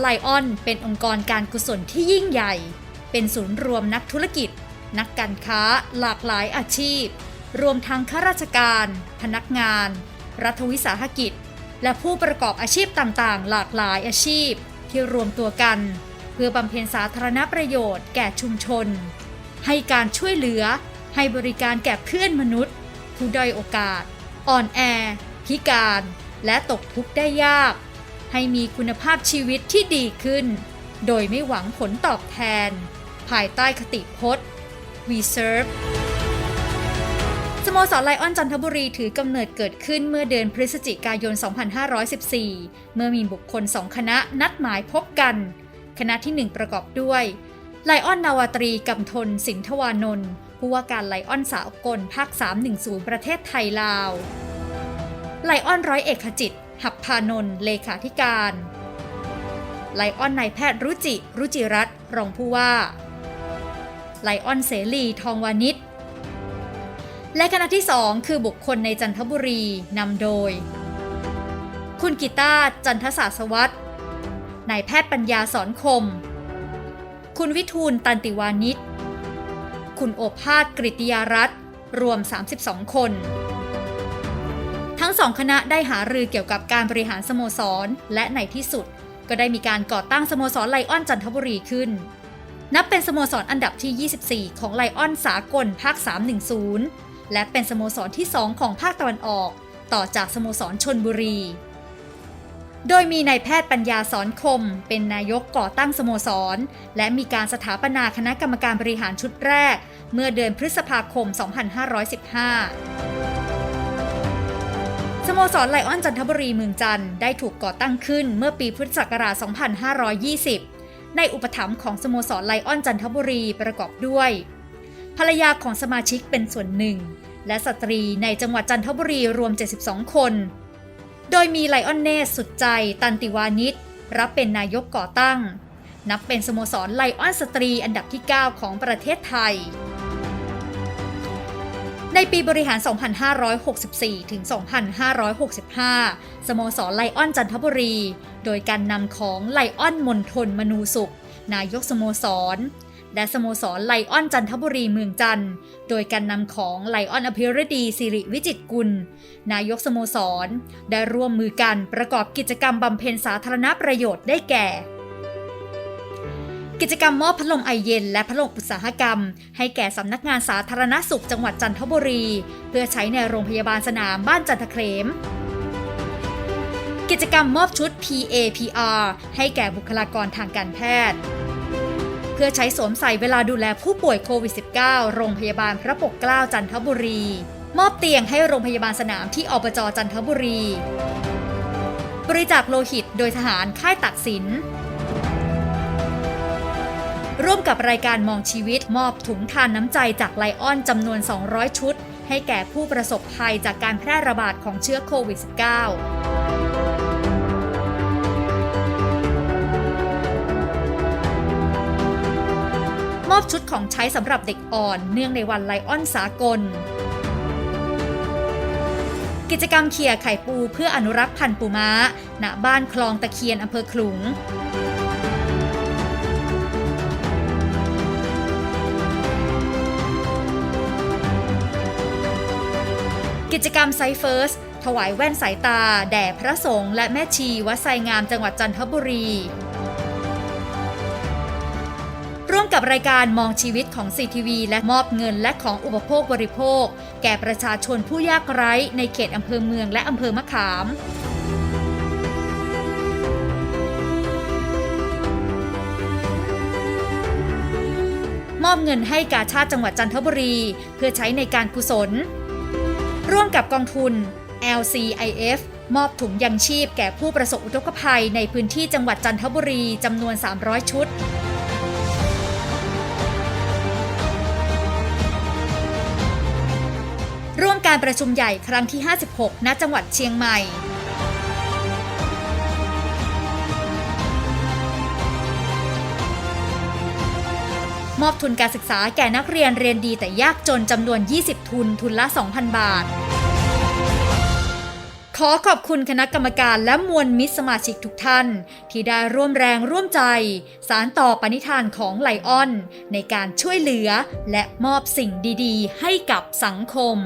ไลออนเป็นองค์กรการกุศลที่ยิ่งใหญ่ เป็นศูนย์รวมนักธุรกิจ นักการค้าหลากหลายอาชีพ รวมทั้งข้าราชการ พนักงาน รัฐวิสาหกิจ และผู้ประกอบอาชีพต่างๆ หลากหลายอาชีพ ที่รวมตัวกัน เพื่อบำเพ็ญสาธารณประโยชน์แก่ชุมชน ให้การช่วยเหลือ ให้บริการแก่เพื่อนมนุษย์ ผู้ด้อยโอกาส อ่อนแอ พิการ และตกทุกข์ได้ยาก ให้มีคุณภาพชีวิตที่ดีขึ้น โดยไม่หวังผลตอบแทน ภายใต้คติพจน์ We Serve สโมสรไลออนจันทบุรีถือกำเนิดเกิดขึ้นเมื่อเดือนพฤศจิกายน 2514 เมื่อมีบุคคลสองคณะนัดหมายพบกัน คณะที่ 1 ประกอบด้วยไลออนนาวาตรีกำทนสินทวานนท์ผู้ว่าการไลออนสาวกลภาค 310 ประเทศไทยลาว ไลออนร้อยเอกขจิต หับพานนท์เลขาธิการไลออนนายแพทย์รุจิ รุจิรัตรองผู้ว่าไลออนเสรีทองวานิชและคณะที่ 2 คือบุคคลในจันทบุรีนำโดย คุณกีตาจันทศาสวัสด์นายแพทย์ปัญญาสอนคม คุณวิทูลตันติวานิชคุณโอภาสกริติยารัตรวม 32 คนทั้ง สองคณะได้หารือเกี่ยวกับการบริหารสโมสร และในที่สุด ก็ได้มีการก่อตั้งสโมสรไลออนจันทบุรีขึ้น นับเป็นสโมสรอันดับที่ 24 ของไลออนสากลภาค 310 และเป็นสโมสรที่ 2 ของภาคตะวันออก ต่อจากสโมสรชนบุรี โดยมีนายแพทย์ปัญญาสอนคม เป็นนายกก่อตั้งสโมสร และมีการสถาปนาคณะกรรมการบริหารชุดแรก เมื่อเดือนพฤษภาคม 2515 สโมสรไลออนจันทบุรีเมืองจันทร์ได้ถูกก่อตั้งขึ้นเมื่อปีพุทธศักราช 2520 ในอุปถัมภ์ของสโมสรไลออนจันทบุรีประกอบด้วย ภรรยาของสมาชิกเป็นส่วนหนึ่ง และสตรีในจังหวัดจันทบุรีรวม 72 คน โดยมีไลออนเนสสุดใจตันติวานิชรับเป็นนายกก่อตั้ง นับเป็นสโมสรไลออนสตรีอันดับที่ 9 ของประเทศไทย ในปีบริหาร 2564 ถึง 2565 สโมสรไลออนจันทบุรี โดยการนำของไลออนมนทนมนูสุข นายกสโมสร และสโมสรไลออนจันทบุรีเมืองจันทร์โดยการนำของไลออนอภิรดีสิริวิจิตรกุล นายกสโมสร ได้ร่วมมือกันประกอบกิจกรรมบำเพ็ญสาธารณประโยชน์ได้แก่ กิจกรรมมอบพัดลมไอเย็นและพัดลมอุตสาหกรรม ให้แก่สำนักงานสาธารณสุขจังหวัดจันทบุรี เพื่อใช้ในโรงพยาบาลสนามบ้านจันทเคลมกิจกรรมมอบชุด PAPR ให้แก่บุคลากรทางการแพทย์ เพื่อใช้สวมใส่เวลาดูแลผู้ป่วยโควิด -19 โรงพยาบาลพระปกเกล้าจันทบุรี มอบเตียงให้โรงพยาบาลสนามที่อบจจันทบุรี บริจาคโลหิตโดยทหารค่ายตักสิน ร่วมกับรายการมองชีวิตมอบถุงทานน้ำใจจากไลออนจำนวน 200 ชุด ให้แก่ผู้ประสบภัยจากการแพร่ระบาดของเชื้อโควิด -19 มอบชุดของใช้สำหรับเด็กอ่อน เนื่องในวันไลออนสากล กิจกรรมเขี่ยไข่ปูเพื่ออนุรักษ์พันธุ์ปูม้า ณ บ้านคลองตะเคียนอำเภอขลุง กิจกรรมไซเฟิร์สถวายแว่นสายตา แด่พระสงฆ์และแม่ชีวัดไซงามจังหวัดจันทบุรี ร่วมกับรายการมองชีวิตของ CTV และมอบเงินและของอุปโภคบริโภค แก่ประชาชนผู้ยากไร้ในเขตอำเภอเมืองและอำเภอมะขามมอบเงินให้กาชาติจังหวัดจันทบุรี เพื่อใช้ในการกุศล ร่วมกับกองทุน LCIF มอบถุงยังชีพแก่ผู้ประสบอุทกภัยในพื้นที่จังหวัดจันทบุรีจำนวน 300 ชุด ร่วมการประชุมใหญ่ครั้งที่ 56 ณ จังหวัดเชียงใหม่ มอบทุนการศึกษาแก่นักเรียนเรียนดีแต่ยากจนจำนวน 20 ทุน ทุนละ 2,000 บาท ขอขอบคุณคณะกรรมการและมวลมิตรสมาชิกทุกท่าน ที่ได้ร่วมแรงร่วมใจ สารต่อปณิธานของไลออน ในการช่วยเหลือและมอบสิ่งดี ๆ ให้กับสังคม